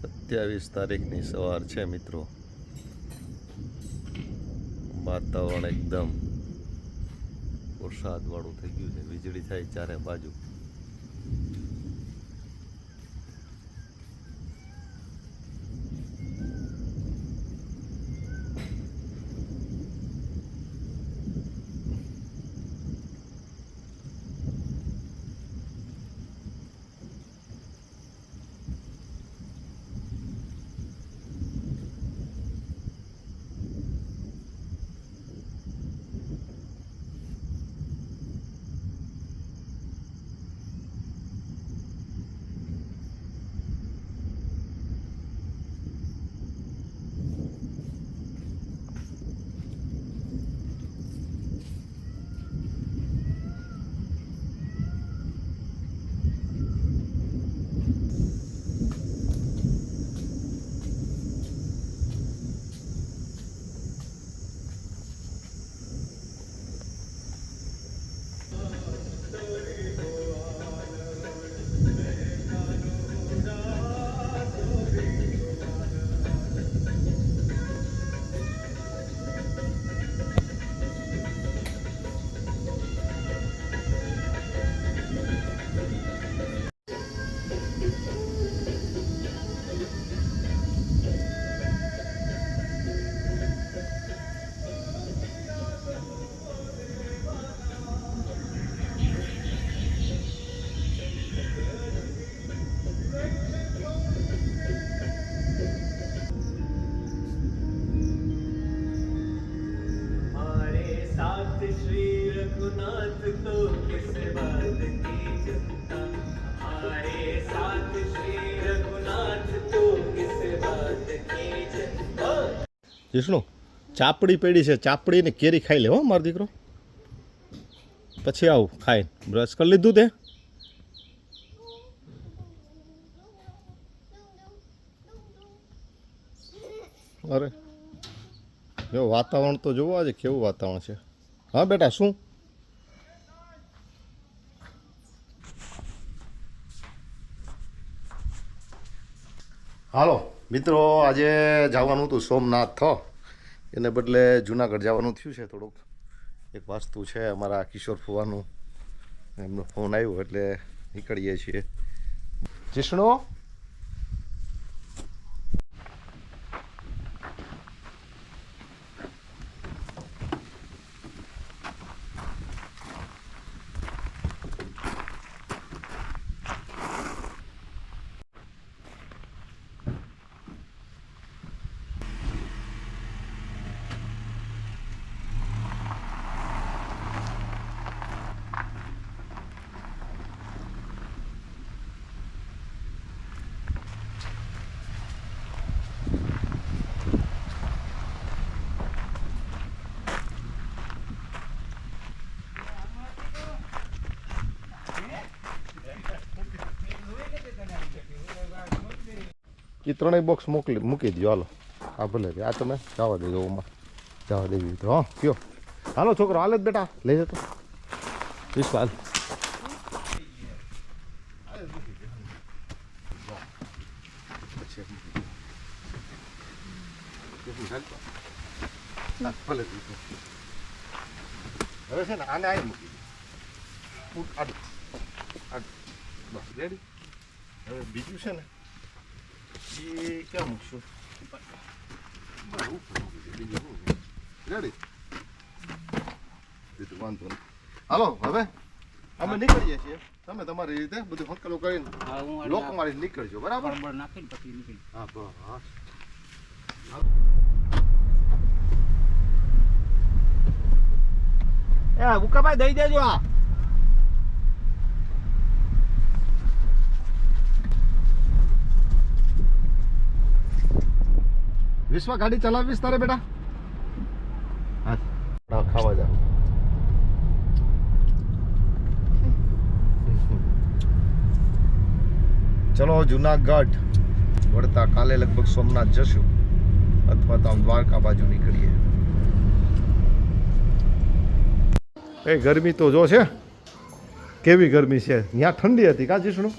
સત્યાવીસ તારીખની સવાર છે, મિત્રો. વાતાવરણ એકદમ વરસાદવાળું થઈ ગયું છે. વીજળી થાય ચારે બાજુ. रघुनाथ को किस बात की चिंता हमारे साथ श्री रघुनाथ को किस बात की चिंता વિષ્ણુ ચાપડી પડી છે ચાપડી ને કેરી ખાઈ લે હો મારો દીકરો પછી આવું ખાઈ બ્રશ કરી લીધું તે અરે જો વાતાવરણ તો જોવો આજે કેવું વાતાવરણ છે હા બેટા શું હાલો, મિત્રો, આજે જવાનું હતું સોમનાથ એને બદલે જુનાગઢ જવાનું થયું છે થોડુંક. એક વાસ્તુ છે અમારા કિશોર ફુવાનું. એમનો ફોન આવ્યો એટલે નીકળીએ છીએ. જીષ્ણુ? એ ત્રણેય બોક્સ મોકલી, મૂકી દો હાલો. આ ભલે આ તમે જવા દેજો ઓમાં. જવા દેવી તો હા. કયો? હાલો, છોકરો, હાલે જ બેટા. લઈ જતો. વિશ્વાલ હવે છે ને હવે બીજું છે ને એ ક્યાં મૂકશું રેડી બીજું વાંધો નહીં હાલો હવે? અમે નીકળીએ છીએ. તમે તમારી રીતે બધું હંકલો કરીને હા, હું લોક મારી નીકળજો બરાબર? બરાબર નાખીને પછી નીકળી હા બસ. એ ઉકાભાઈ દઈ દેજો આ. વિશ્વ ગાડી ચલાવીશ તારે બેટા. ખાવા જા. ચલો, જુનાગઢ. વળતા કાલે લગભગ સોમનાથ જશું. અથવા તો દ્વારકા બાજુ નીકળીએ. એ ગરમી તો જો છે. કેવી ગરમી છે? ત્યાં ઠંડી હતી કા જીષ્ણુ